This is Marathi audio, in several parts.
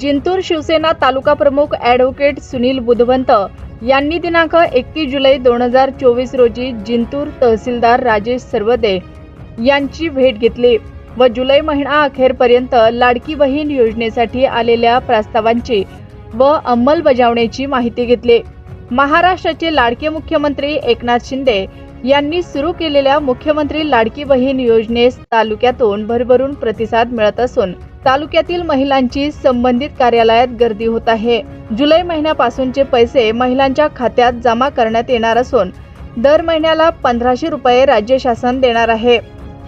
जिंतूर शिवसेना तालुका प्रमुख ॲडव्होकेट सुनील बुधवंत यांनी दिनांक एकतीस जुलै दोन हजार चोवीस रोजी जिंतूर तहसीलदार राजेश सर्वदे यांची भेट घेतली व जुलै महिना अखेरपर्यंत लाडकी बहीण योजनेसाठी आलेल्या प्रस्तावांची व अंमलबजावणीची माहिती घेतली. महाराष्ट्राचे लाडके मुख्यमंत्री एकनाथ शिंदे यांनी सुरू केलेल्या मुख्यमंत्री लाडकी बहीण योजनेस तालुक्यातून भरभरून प्रतिसाद मिळत असून तालुक्यातील महिलांची संबंधित कार्यालयात गर्दी होत आहे. जुलै महिन्यापासूनचे पैसे महिलांच्या खात्यात जमा करण्यात येणार असून दर महिन्याला पंधराशे रुपये राज्य शासन देणार आहे.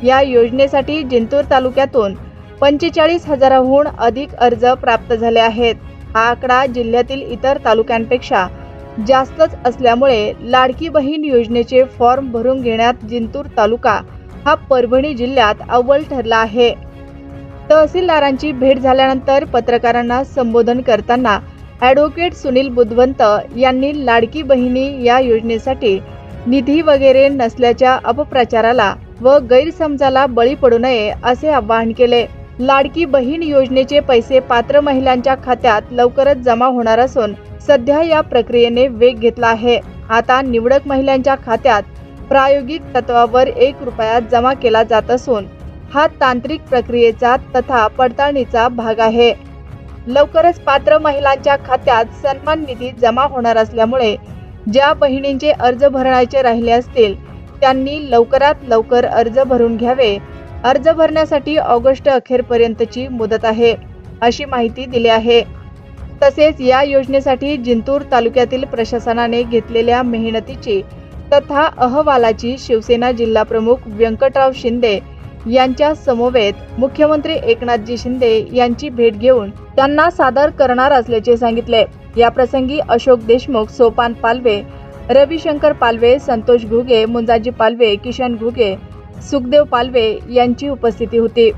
या योजनेसाठी जिंतूर तालुक्यातून पंचेचाळीस हजाराहून अधिक अर्ज प्राप्त झाले आहेत. हा आकडा जिल्ह्यातील इतर तालुक्यांपेक्षा जास्तच असल्यामुळे लाडकी बहीण योजनेचे फॉर्म भरून घेण्यात जिंतूर तालुका हा परभणी जिल्ह्यात अव्वल ठरला आहे. तहसीलदारांची भेट झाल्यानंतर पत्रकारांना संबोधन करताना ॲडव्होकेट सुनील बुधवंत यांनी लाडकी बहिणी या योजनेसाठी निधी वगैरे नसल्याच्या अपप्रचाराला व गैरसमजाला बळी पडू नये असे आवाहन केले. लाडकी बहीण योजनेचे पैसे पात्र महिलांच्या खात्यात लवकरच जमा होणार असून सध्या या प्रक्रियेने वेग घेतला आहे. आता निवडक महिलांच्या खात्यात प्रायोगिक तत्वावर एक रुपया जमा केला जात असून हा तांत्रिक प्रक्रियेचा तथा पडताळणीचा भाग आहे. लवकरच पात्र महिलांच्या खात्यात सन्मान निधी जमा होणार असल्यामुळे ज्या बहिणींचे अर्ज भरण्याचे राहिले असतील त्यांनी लवकरात लवकर अर्ज भरून घ्यावे. अर्ज भरण्यासाठी ऑगस्ट अखेरपर्यंतची मुदत आहे अशी माहिती दिली आहे. तसेच या योजनेसाठी जिंतूर तालुक्यातील प्रशासनाने घेतलेल्या मेहनतीची तथा अहवालाची शिवसेना जिल्हाप्रमुख व्यंकटराव शिंदे यांच्या समवेत मुख्यमंत्री एकनाथजी शिंदे यांची भेट घेऊन त्यांना सादर करणार असल्याचे सांगितले. या प्रसंगी अशोक देशमुख सोपान पालवे रविशंकर पालवे संतोष घुगे मुंजाजी पालवे किशन घुगे सुखदेव पालवे यांची उपस्थिती होती.